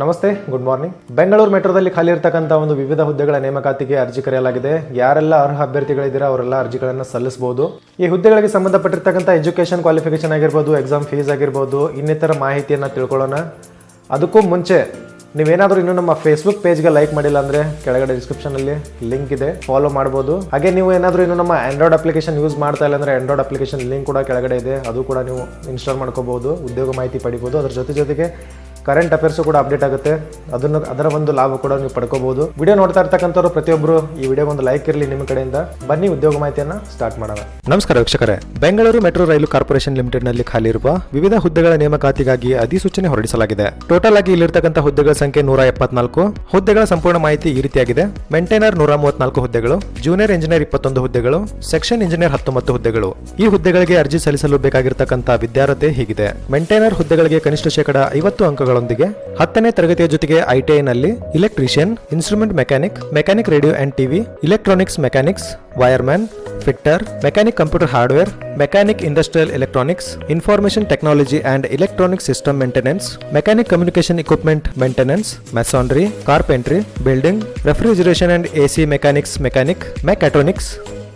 ನಮಸ್ತೆ good morning Bengaluru ಮೆಟ್ರೋದಲ್ಲಿ ಖಾಲಿ ಇರತಕ್ಕಂಥ ಒಂದು ವಿವಿಧ ಹುದ್ದೆಗಳ ನೇಮಕಾತಿಗೆ ಅರ್ಜಿ ಕರೆಯಲಾಗಿದೆ. ಯಾರೆಲ್ಲ ಅರ್ಹ ಅಭ್ಯರ್ಥಿಗಳಿದ್ದೀರಾ ಅವರೆಲ್ಲ ಅರ್ಜಿಗಳನ್ನು ಸಲ್ಲಿಸಬಹುದು. ಈ ಹುದ್ದೆಗಳಿಗೆ ಸಂಬಂಧಪಟ್ಟಿರ್ತಕ್ಕಂಥ ಎಜುಕೇಷನ್ ಕ್ವಾಲಿಫಿಕೇಶನ್ ಆಗಿರ್ಬೋದು ಎಕ್ಸಾಮ್ ಫೀಸ್ ಆಗಿರ್ಬೋದು, ಇನ್ನಿತರ ಮಾಹಿತಿಯನ್ನು ತಿಳ್ಕೊಳ್ಳೋಣ. ಅದಕ್ಕೂ ಮುಂಚೆ ನೀವೇನಾದರೂ ಇನ್ನೂ ನಮ್ಮ ಫೇಸ್ಬುಕ್ ಪೇಜ್ಗೆ ಲೈಕ್ ಮಾಡಿಲ್ಲ ಅಂದರೆ ಕೆಳಗಡೆ ಡಿಸ್ಕ್ರಿಪ್ಷನಲ್ಲಿ ಲಿಂಕ್ ಇದೆ ಫಾಲೋ ಮಾಡ್ಬೋದು. ಹಾಗೆ ನೀವು ಏನಾದರೂ ಇನ್ನೂ ನಮ್ಮ ಆ್ಯಂಡ್ರಾಯ್ಡ್ ಅಪ್ಲಿಕೇಶನ್ ಯೂಸ್ ಮಾಡ್ತಾ ಇಲ್ಲ ಅಂದರೆ ಆ್ಯಂಡ್ರಾಯ್ಡ್ ಅಪ್ಲಿಕೇಶನ್ ಲಿಂಕ್ ಕೂಡ ಕೆಳಗಡೆ ಇದೆ. ಅದು ಕೂಡ ನೀವು ಇನ್ಸ್ಟಾಲ್ ಮಾಡ್ಕೋಬಹುದು ಉದ್ಯೋಗ ಮಾಹಿತಿ ಪಡಿಬೋದು. ಅದ್ರ ಜೊತೆ ಜೊತೆಗೆ ಕರೆಂಟ್ ಅಫೇರ್ಸು ಕೂಡ ಅಪ್ಡೇಟ್ ಆಗುತ್ತೆ. ಅದನ್ನು, ಅದರ ಒಂದು ಲಾಭ ಕೂಡ ನೀವು ಪಡ್ಕೋಬಹುದು. ವಿಡಿಯೋ ನೋಡ್ತಾ ಇರ್ತಕ್ಕಂಥವ್ರು ಪ್ರತಿಯೊಬ್ಬರು ಈ ವಿಡಿಯೋ ಒಂದು ಲೈಕ್ ಇರಲಿ ನಿಮ್ಮ ಕಡೆಯಿಂದ. ಬನ್ನಿ ಉದ್ಯೋಗ ಮಾಹಿತಿಯನ್ನ ಸ್ಟಾರ್ಟ್ ಮಾಡೋಣ. ನಮಸ್ಕಾರ ವೀಕ್ಷಕರೇ. ಬೆಂಗಳೂರು ಮೆಟ್ರೋ ರೈಲು ಕಾರ್ಪೊರೇಷನ್ ಲಿಮಿಟೆಡ್ನಲ್ಲಿ ಖಾಲಿ ಇರುವ ವಿವಿಧ ಹುದ್ದೆಗಳ ನೇಮಕಾತಿಗಾಗಿ ಅಧಿಸೂಚನೆ ಹೊರಡಿಸಲಾಗಿದೆ. ಟೋಟಲ್ ಆಗಿ ಇಲ್ಲಿರ್ತಕ್ಕಂಥ ಹುದ್ದೆಗಳ ಸಂಖ್ಯೆ ನೂರ ಎಪ್ಪತ್ನಾಲ್ಕು. ಹುದ್ದೆಗಳ ಸಂಪೂರ್ಣ ಮಾಹಿತಿ ಈ ರೀತಿಯಾಗಿದೆ. ಮೇಂಟೈನರ್ ನೂರ ಮೂವತ್ನಾಲ್ಕು ಹುದ್ದೆಗಳು, ಜೂನಿಯರ್ ಇಂಜಿನಿಯರ್ ಇಪ್ಪತ್ತೊಂದು ಹುದ್ದೆಗಳು, ಸೆಕ್ಷನ್ ಇಂಜಿನಿಯರ್ ಹತ್ತೊಂಬತ್ತು ಹುದ್ದೆಗಳು. ಈ ಹುದ್ದೆಗಳಿಗೆ ಅರ್ಜಿ ಸಲ್ಲಿಸಲು ಬೇಕಾಗಿರ್ತಕ್ಕಂಥ ವಿದ್ಯಾರ್ಥಿ ಹೀಗಿದೆ. ಮೇಂಟೈನರ್ ಹುದ್ದೆಗಳಿಗೆ ಕನಿಷ್ಠ ಶೇಕಡ ಐವತ್ತು ಅಂಕಗಳೊಂದಿಗೆ ಹತ್ತನೇ ತರಗತಿಯ ಜೊತೆಗೆ ಐಟಿಐನಲ್ಲಿ electrician instrument mechanic mechanic radio and TV electronics mechanics wireman fitter mechanic computer hardware mechanic industrial electronics information technology and electronic system maintenance mechanic communication equipment maintenance masonry carpentry building refrigeration and AC mechanics mechanic mechatronics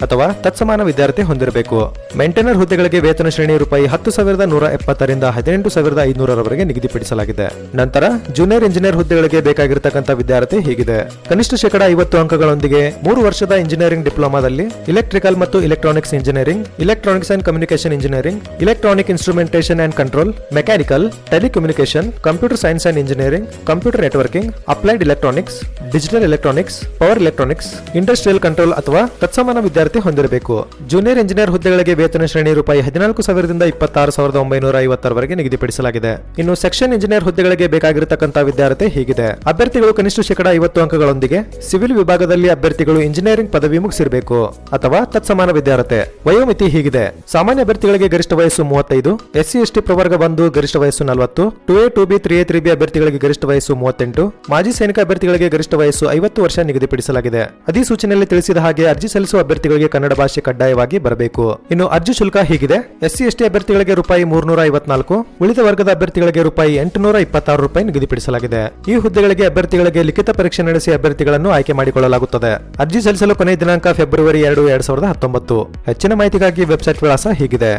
ಅಥವಾ ತತ್ಸಮಾನ ವಿದ್ಯಾರ್ಥಿ ಹೊಂದಿರಬೇಕು. Maintainer ಹುದ್ದೆಗಳಿಗೆ ವೇತನ ಶ್ರೇಣಿ ರೂಪಾಯಿ ಹತ್ತು ಸಾವಿರದ ನೂರ ಎಪ್ಪತ್ತರಿಂದ ಹದಿನೆಂಟು ಸಾವಿರದ ಐದುನೂರರವರೆಗೆ ನಿಗದಿಪಡಿಸಲಾಗಿದೆ. ನಂತರ ಜೂನಿಯರ್ ಇಂಜಿನಿಯರ್ ಹುದ್ದೆಗಳಿಗೆ ಬೇಕಾಗಿರತಕ್ಕಂಥ ವಿದ್ಯಾರ್ಥಿ ಹೀಗಿದೆ. ಕನಿಷ್ಠ ಶೇಕಡ ಐವತ್ತು ಅಂಕಗಳೊಂದಿಗೆ ಮೂರು ವರ್ಷದ ಇಂಜಿನಿಯರಿಂಗ್ ಡಿಪ್ಲೊಮಾದಲ್ಲಿ ಇಲೆಕ್ಟ್ರಿಕಲ್ ಮತ್ತು electronics engineering electronics and communication engineering electronic instrumentation and control mechanical telecommunication computer science and engineering computer networking applied electronics digital electronics power electronics industrial control ಅಥವಾ ತತ್ಸಮಾನ ವಿದ್ಯಾರ್ಥಿ ಹೊಂದಿರಬೇಕು. ಜೂನಿಯರ್ ಇಂಜಿನಿಯರ್ ಹುದ್ದೆಗಳಿಗೆ ವೇತನ ಶ್ರೇಣಿ ರೂಪಾಯಿ ಹದಿನಾಲ್ಕು ಸಾವಿರದಿಂದ ಇಪ್ಪತ್ತಾರು ಸಾವಿರದ ಒಂಬೈನೂರ ಐವತ್ತರವರೆಗೆ ನಿಗದಿಪಡಿಸಲಾಗಿದೆ. ಇನ್ನು ಸೆಕ್ಷನ್ ಇಂಜಿನಿಯರ್ ಹುದ್ದೆಗಳಿಗೆ ಬೇಕಾಗಿರತಕ್ಕಂಥ ವಿದ್ಯಾರ್ಥಿ ಹೀಗಿದೆ. ಅಭ್ಯರ್ಥಿಗಳು ಕನಿಷ್ಠ ಶೇಕಡ ಐವತ್ತು ಅಂಕಗಳೊಂದಿಗೆ ಸಿವಿಲ್ ವಿಭಾಗದಲ್ಲಿ ಅಭ್ಯರ್ಥಿಗಳು ಇಂಜಿನಿಯರಿಂಗ್ ಪದವಿ ಮುಗಿಸಿರಬೇಕು ಅಥವಾ ತತ್ಸಮಾನ ವಿದ್ಯಾರ್ಥಿ ವಯೋಮಿತಿ ಹೀಗಿದೆ. ಸಾಮಾನ್ಯ ಅಭ್ಯರ್ಥಿಗಳಿಗೆ ಗರಿಷ್ಠ ವಯಸ್ಸು ಮೂವತ್ತೈದು, ಎಸ್ಸಿ, ಎಸ್ಟಿ ಪ್ರವರ್ಗ ಬಂದು ಗರಿಷ್ಠ ವಯಸ್ಸು ನಲವತ್ತು, two A, two B, three A, three B ಅಭ್ಯರ್ಥಿಗಳಿಗೆ ಗರಿಷ್ಠ ವಯಸ್ಸು ಮೂವತ್ತೆಂಟು, ಮಾಜಿ ಸೈನಿಕ ಅಭ್ಯರ್ಥಿಗಳಿಗೆ ಗರಿಷ್ಠ ವಯಸ್ಸು ಐವತ್ತು ವರ್ಷ ನಿಗದಿಪಡಿಸಲಾಗಿದೆ. ಅಧಿಸೂಚನೆಯಲ್ಲಿ ತಿಳಿಸಿದ ಹಾಗೆ ಅರ್ಜಿ ಸಲ್ಲಿಸುವ ಅಭ್ಯರ್ಥಿಗಳಿಗೆ ಕನ್ನಡ ಭಾಷೆ ಕಡ್ಡಾಯವಾಗಿ ಬರಬೇಕು. ಇನ್ನು ಅರ್ಜಿ ಶುಲ್ಕ ಹೀಗಿದೆ. ಎಸ್ಸಿ, ಎಸ್ಟಿ ಅಭ್ಯರ್ಥಿಗಳಿಗೆ ರೂಪಾಯಿ ಮೂರ್ನೂರ ಐವತ್ನಾಲ್ಕು, ಉಳಿದ ವರ್ಗದ ಅಭ್ಯರ್ಥಿಗಳಿಗೆ ರೂಪಾಯಿ ಎಂಟುನೂರ ಇಪ್ಪತ್ತಾರು ರೂಪಾಯಿ ನಿಗದಿಪಡಿಸಲಾಗಿದೆ. ಈ ಹುದ್ದೆಗಳಿಗೆ ಅಭ್ಯರ್ಥಿಗಳಿಗೆ ಲಿಖಿತ ಪರೀಕ್ಷೆ ನಡೆಸಿ ಅಭ್ಯರ್ಥಿಗಳನ್ನು ಆಯ್ಕೆ ಮಾಡಿಕೊಳ್ಳಲಾಗುತ್ತದೆ. ಅರ್ಜಿ ಸಲ್ಲಿಸಲು ಕೊನೆಯ ದಿನಾಂಕ ಫೆಬ್ರವರಿ ಎರಡು, ಎರಡ್ ಸಾವಿರದ ಹತ್ತೊಂಬತ್ತು. ಹೆಚ್ಚಿನ ಮಾಹಿತಿಗಾಗಿ ವೆಬ್ಸೈಟ್ ವಿಳಾಸ ಹೀಗಿದೆ.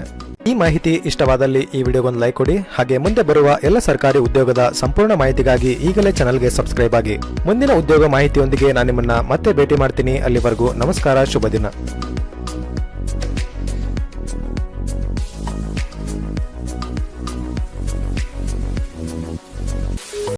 ಈ ಮಾಹಿತಿ ಇಷ್ಟವಾದಲ್ಲಿ ಈ ವಿಡಿಯೋಗೊಂದು ಲೈಕ್ ಕೊಡಿ ಹಾಗೆ ಮುಂದೆ ಬರುವ ಎಲ್ಲ ಸರ್ಕಾರಿ ಉದ್ಯೋಗದ ಸಂಪೂರ್ಣ ಮಾಹಿತಿಗಾಗಿ ಈಗಲೇ ಚಾನಲ್ಗೆ ಸಬ್ಸ್ಕ್ರೈಬ್ ಆಗಿ. ಮುಂದಿನ ಉದ್ಯೋಗ ಮಾಹಿತಿಯೊಂದಿಗೆ ನಾನು ನಿಮ್ಮನ್ನ ಮತ್ತೆ ಭೇಟಿ ಮಾಡ್ತೀನಿ. ಅಲ್ಲಿವರೆಗೂ ನಮಸ್ಕಾರ, ಶುಭ ದಿನ.